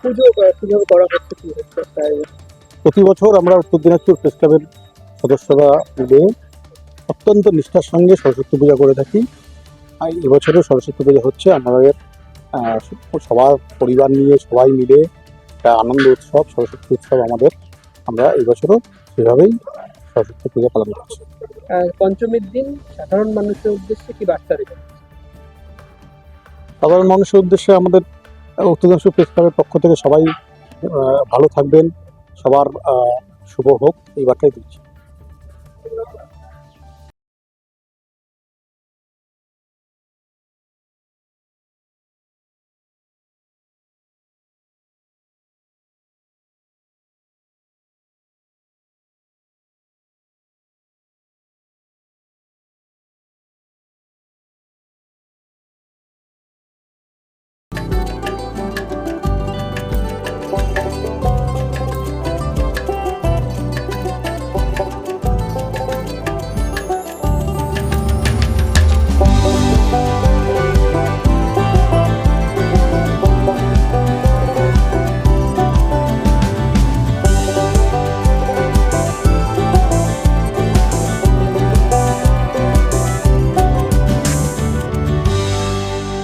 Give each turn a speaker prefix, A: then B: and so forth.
A: পুজো করা হচ্ছে কি হচ্ছে
B: প্রতি বছর আমরা উত্তর দিনাজপুর প্রেস ক্লাবের সদস্যরা মিলে অত্যন্ত নিষ্ঠার সঙ্গে সরস্বতী পূজা করে থাকি। আর এবছরও সরস্বতী পূজা হচ্ছে। আমাদের সবার পরিবার নিয়ে সবাই মিলে একটা আনন্দ উৎসব সরস্বতী উৎসব আমাদের। আমরা এবছরও সেভাবেই সরস্বতী পূজা পালন করছি।
A: পঞ্চমীর দিন সাধারণ মানুষের উদ্দেশ্যে কি বার্তা দেবেন?
B: সাধারণ মানুষের উদ্দেশ্যে আমাদের আহ, প্রেস ক্লাবের পক্ষ থেকে সবাই ভালো থাকবেন। সবার শুভ হোক। এই বার্তাই দিচ্ছি।